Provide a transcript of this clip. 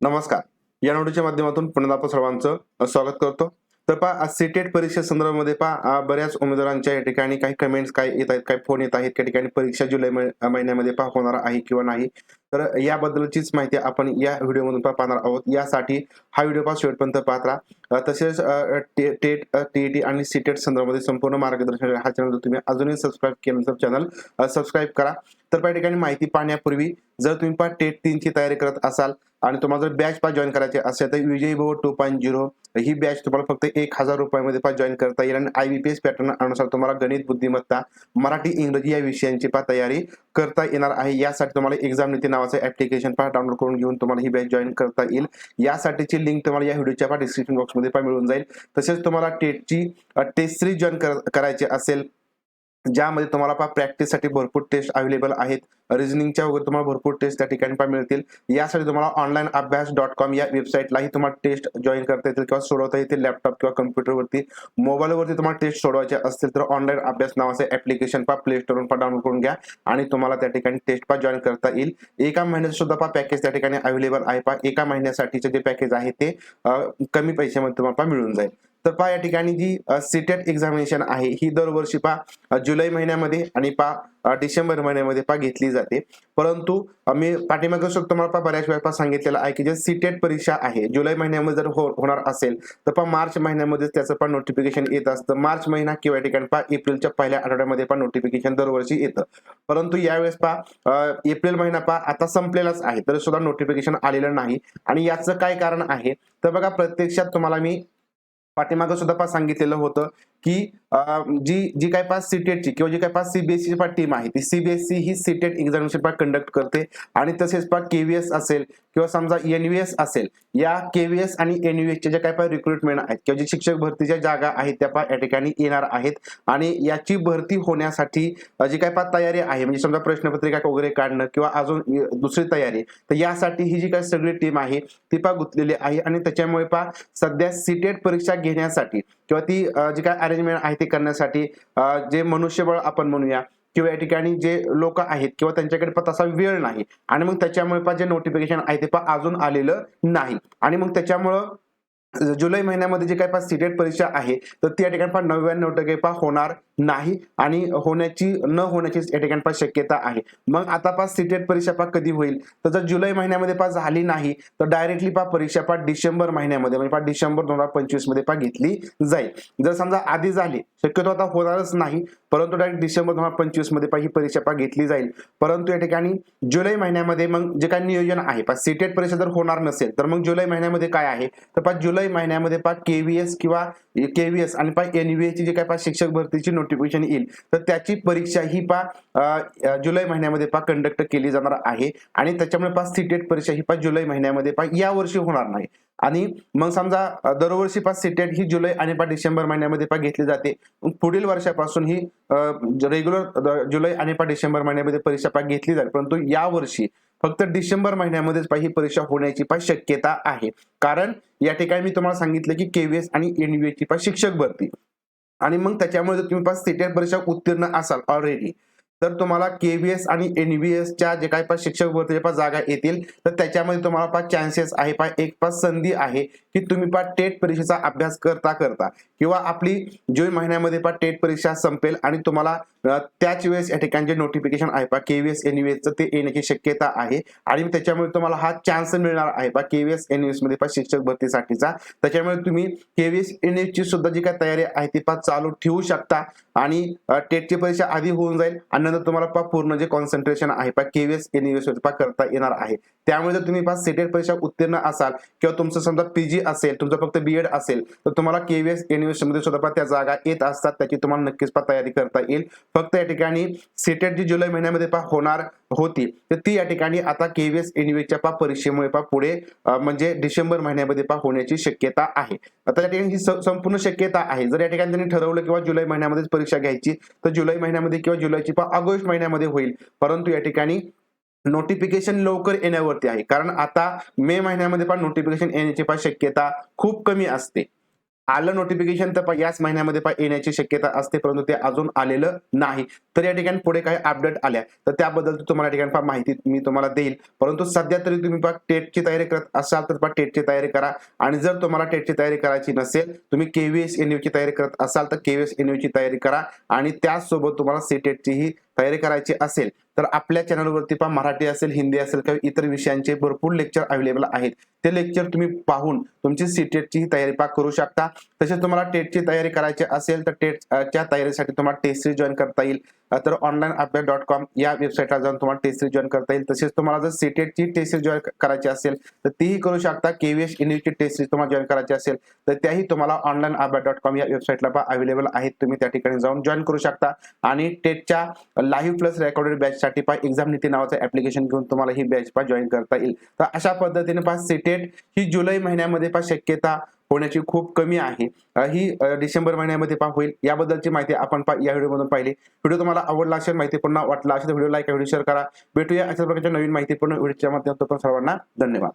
नमस्कार. या नोटीच्या माध्यमातून पुन्हा आपण सर्वांचं स्वागत करतो. तर पहा सीटेट परीक्षे संदर्भामध्ये पहा बऱ्याच उमेदवारांच्या या ठिकाणी काही कमेंट्स काय येत आहेत काही फोन येत आहेत. त्या ठिकाणी परीक्षा जुलै महिन्यामध्ये पहा होणार आहे किंवा नाही. तर याबद्दलचीच माहिती आपण या व्हिडिओमधून पाहणार आहोत. यासाठी हा व्हिडिओ पहा शेवटपर्यंत पाहत राहा. तसेच टेट टीईटी आणि सीटेट संदर्भामध्ये संपूर्ण मार्गदर्शन हा चॅनल तुम्ही अजूनही सबस्क्राईब केलं तर चॅनल सबस्क्राईब करा. तर त्या ठिकाणी माहिती पाहण्यापूर्वी जर तुम्ही पहा टेट तीनची तयारी करत असाल आणि तुम्हाला जर बॅच पास जॉईन करायचे असेल तर Vijayi Bhav two point zero ही बॅच तुम्हाला फक्त एक हजार रुपयामध्ये पास जॉईन करता येईल. आणि I B P S pattern अनुसार तुम्हाला गणित बुद्धिमत्ता मराठी इंग्रजी या विषयांची पा तयारी करता येणार आहे. यासाठी तुम्हाला एक्झाम नीती नावाचं ऍप्लिकेशन पहा डाउनलोड करून घेऊन तुम्हाला ही बॅच जॉईन करता येईल. यासाठीची लिंक तुम्हाला या व्हिडिओच्या पा डिस्क्रिप्शन बॉक्समध्ये पण मिळून जाईल. तसेच तुम्हाला टेटची टेस्ट सिरीज जॉईन करायची असेल ज्यामध्ये तुम्हाला पहा प्रॅक्टिससाठी भरपूर टेस्ट अवेलेबल आहेत. रिझनिंगच्या वगैरे तुम्हाला भरपूर टेस्ट त्या ठिकाणी पहा मिळतील. यासाठी तुम्हाला ऑनलाईन अभ्यास डॉट कॉम या वेबसाईटलाही तुम्हाला टेस्ट जॉईन करता येतील किंवा सोडवता येतील लॅपटॉप किंवा कम्प्युटरवरती मोबाईलवरती तुम्हाला टेस्ट सोडवायचे असतील तर ऑनलाईन अभ्यास नावाचं ऍप्लिकेशन पहा प्ले स्टोरवरून पहा डाउनलोड करून घ्या आणि तुम्हाला त्या ठिकाणी टेस्ट पहा जॉईन करता येईल. एका महिन्याचं सुद्धा पहा पॅकेज त्या ठिकाणी अवेलेबल आहे पहा. एका महिन्यासाठीचे जे पॅकेज आहे ते कमी पैशामध्ये तुम्हाला पहा मिळून जाईल. तर पहा या ठिकाणी जी सीटेट एक्झामिनेशन आहे ही दरवर्षी पहा जुलै महिन्यामध्ये आणि पहा डिसेंबर महिन्यामध्ये पहा घेतली जाते. परंतु मी पाठीमागे शकतो तुम्हाला पहा बऱ्याच वेळा पहा सांगितलेलं आहे की जे सीटेट परीक्षा आहे जुलै महिन्यामध्ये जर हो- होणार असेल तर पहा मार्च महिन्यामध्ये त्याचं पण नोटिफिकेशन येत असतं. मार्च महिना किंवा ठिकाणी पहा एप्रिलच्या पहिल्या आठवड्यामध्ये पण नोटिफिकेशन दरवर्षी येतं. परंतु यावेळेस पहा एप्रिल महिना पहा आता संपलेलाच आहे तरी सुद्धा नोटिफिकेशन आलेलं नाही. आणि याचं काय कारण आहे? तर बघा प्रत्यक्षात तुम्हाला मी पाठीमागं सुद्धा पा सांगितलेलं होतं. की जी जी काय पास सीटेटची किंवा जी काय पास सीबीएसई पा टीम आहे ती सीबीएसई ही सीटेट एक्झामिनेशन पा कंडक्ट करते. आणि तसेच पा केव्हीएस असेल किंवा समजा एनव्हीएस असेल या केव्हीएस आणि एनव्हीएसच्या ज्या काय पा रिक्रुटमेंट आहेत किंवा जी शिक्षक भरतीच्या जागा आहेत त्या पा या ठिकाणी येणार आहेत. आणि याची भरती होण्यासाठी जी काय पा तयारी आहे म्हणजे समजा प्रश्नपत्रिका वगैरे काढणं किंवा अजून दुसरी तयारी तर यासाठी ही जी काय सगळी टीम आहे ती पा गुंतलेली आहे. आणि त्याच्यामुळे पा सध्या सीटेट परीक्षा घेण्यासाठी किंवा ती जी काय अरेंजमेंट आहे ते करण्यासाठी जे मनुष्यबळ आपण म्हणूया किंवा या ठिकाणी जे लोक आहेत किंवा त्यांच्याकडे पण तसा वेळ नाही. आणि मग त्याच्यामुळे पण जे नोटिफिकेशन आहे ते पण अजून आलेलं नाही. आणि मग त्याच्यामुळं जुलै महिन्यामध्ये जे काही पास सीटेट परीक्षा आहे तर ती या ठिकाणी पहा नव्याण्णव टक्के पहा होणार नाही आणि होण्याची न होण्याची या ठिकाणी पहा शक्यता आहे. मग आता पास सीटेट परीक्षा पहा कधी होईल? तर जर जुलै महिन्यामध्ये पहा झाली नाही तर डायरेक्टली पहा परीक्षा पहा डिसेंबर महिन्यामध्ये म्हणजे पहा डिसेंबर दोन हजार पंचवीसमध्ये पहा घेतली जाईल. जर समजा आधी झाली शक्यतो आता होणारच नाही परंतु डायरेक्ट डिसेंबर दोन हजार पंचवीसमध्ये पहा ही परीक्षा पहा घेतली जाईल. परंतु या ठिकाणी जुलै महिन्यामध्ये मग जे काही नियोजन आहे पहा सीटेट परीक्षा जर होणार नसेल तर मग जुलै महिन्यामध्ये काय आहे? तर पहा जुलै जुलै महिन्यामध्ये पहा केव्हीएस किंवा केव्हीएस आणि पहा एनव्हीएची ची काय पहा शिक्षक भरतीची नोटिफिकेशन येईल. तर त्याची परीक्षा ही पहा जुलै महिन्यामध्ये पहा कंडक्ट केली जाणार आहे. आणि त्याच्यामुळे पहा सीटेट परीक्षा ही पाच जुलै महिन्यामध्ये पहा यावर्षी होणार नाही. आणि मग समजा दरवर्षी पाच सीटेट ही जुलै आणि पा डिसेंबर महिन्यामध्ये पा घेतली जाते. पुढील वर्षापासून ही रेग्युलर जुलै आणि पाच डिसेंबर महिन्यामध्ये परीक्षा पहा घेतली जाईल. परंतु यावर्षी फक्त डिसेंबर महिन्यामध्येच ही परीक्षा होण्याची पहा शक्यता आहे. कारण या ठिकाणी मी तुम्हाला सांगितलं की केव्हीएस आणि एनव्हीएची ची शिक्षक भरती. आणि मग त्याच्यामुळे जर तुम्ही पास सीटेट परीक्षा उत्तीर्ण असाल ऑलरेडी तर तुम्हाला केव्हीएस आणि एनव्हीएसच्या जे काही पाच शिक्षक भरतीच्या पाच जागा येतील तर त्याच्यामध्ये तुम्हाला पाच चान्सेस आहे पा एक पाच संधी आहे की तुम्ही पा टेट परीक्षेचा अभ्यास करता करता किंवा आपली जून महिन्यामध्ये पा टेट परीक्षा संपेल आणि तुम्हाला त्याच वेळेस या ठिकाणी नोटिफिकेशन आहे पा केव्हीएस एनव्हीएसचं ते येण्याची शक्यता आहे. आणि त्याच्यामुळे तुम्हाला हा चान्स मिळणार आहे पा केव्हीएस एनव्हीएसमध्ये पा शिक्षक भरतीसाठीचा. त्याच्यामुळे तुम्ही केव्हीएस एस ची सुद्धा जी काय तयारी आहे ती पा चालू ठेवू शकता. आणि टेटची परीक्षा आधी होऊन जाईल आणि नंतर तुम्हाला पा पूर्ण जे कॉन्सन्ट्रेशन आहे पा केव्हीएस एनव्हीएस वरती पा करता येणार आहे. त्यामुळे जर तुम्ही पा सेटेड परीक्षा उत्तीर्ण असाल किंवा तुमचं समजा पीजी असेल तुमचं फक्त बीएड असेल तर तुम्हाला केव्हीएस एनव्हीएसमध्ये सुद्धा पा त्या जागा येत असतात. त्याची तुम्हाला नक्कीच पा तयारी करता येईल. फक्त या ठिकाणी सीटेट जी जुलै महिन्यामध्ये पा होणार होती. तर ती या ठिकाणी आता केव्हीएस एनव्हीएच्या पा परीक्षेमुळे पा पुढे म्हणजे डिसेंबर महिन्यामध्ये पा होण्याची शक्यता आहे. आता या ठिकाणी ही संपूर्ण शक्यता आहे. जर या ठिकाणी त्यांनी ठरवलं किंवा जुलै महिन्यामध्येच परीक्षा घ्यायची तर जुलै महिन्यामध्ये किंवा जुलैची पा ऑगस्ट महिन्यामध्ये होईल. परंतु या ठिकाणी नोटिफिकेशन लवकर येण्यावरती आहे. कारण आता मे महिन्यामध्ये पण नोटिफिकेशन येण्याची पण शक्यता खूप कमी असते. आलं नोटिफिकेशन तर याच महिन्यामध्ये येण्याची शक्यता असते परंतु ते अजून आलेलं नाही. तर या ठिकाणी पुढे काही अपडेट आल्या. तर त्याबद्दल तुम्हाला या ठिकाणी माहिती मी तुम्हाला देईल. परंतु सध्या तरी तुम्ही टेटची तयारी करत असाल तर टेटची तयारी करा. आणि जर तुम्हाला टेटची तयारी करायची नसेल तुम्ही केव्हीएस एन ची तयारी करत असाल तर केव्हीएस एन ची तयारी करा. आणि त्याचसोबत तुम्हाला सीटेटची ही तयारी करायची असेल तर आपल्या चॅनलवरती पहा मराठी असेल हिंदी असेल किंवा इतर विषयांचे भरपूर लेक्चर अवेलेबल आहेत. ते लेक्चर तुम्ही पाहून तुमची सीटेटची तयारी पाक करू शकता तसेच तुम्हाला टेटची तयारी करायची असेल तर टेटच्या तयारीसाठी तुम्हाला टेस्ट सिरीज जॉईन करता येईल तर ऑनलाईन अभ्यास डॉट कॉम या वेबसाईटला जाऊन तुम्हाला टेस्ट सिरीज जॉईन करता येईल तसेच तुम्हाला जर सीटेटची टेस्ट सिरीज जॉईन करायची असेल तर तीही करू शकता केव्हीएस ची टेस्ट सिरीज तुम्हाला जॉईन करायची असेल तर त्याही तुम्हाला ऑनलाईन अभ्यास डॉट कॉम या वेबसाईटला पण अवेलेबल आहेत तुम्ही त्या ठिकाणी जाऊन जॉईन करू शकता आणि टेटच्या लाईव्ह प्लस रेकॉर्डेड बॅचसाठी पहा एक्झाम नीती नावाचं ऍप्लिकेशन घेऊन तुम्हाला ही बॅच पहा जॉईन करता येईल तर अशा पद्धतीने पहा सीटेट ही जुलै महिन्यामध्ये पहा शक्यता होण्याची खूप कमी आहे. ही डिसेंबर महिन्यामध्ये पहा होईल. याबद्दलची माहिती आपण पहा या व्हिडिओमधून पाहिली. व्हिडिओ तुम्हाला आवडला असेल माहितीपूर्ण वाटला असेल तर व्हिडिओ लाईक व्हिडिओ शेअर करा. भेटूया अशा प्रकारच्या नवीन माहितीपूर्ण व्हिडिओच्या माध्यमातून सर्वांना. धन्यवाद.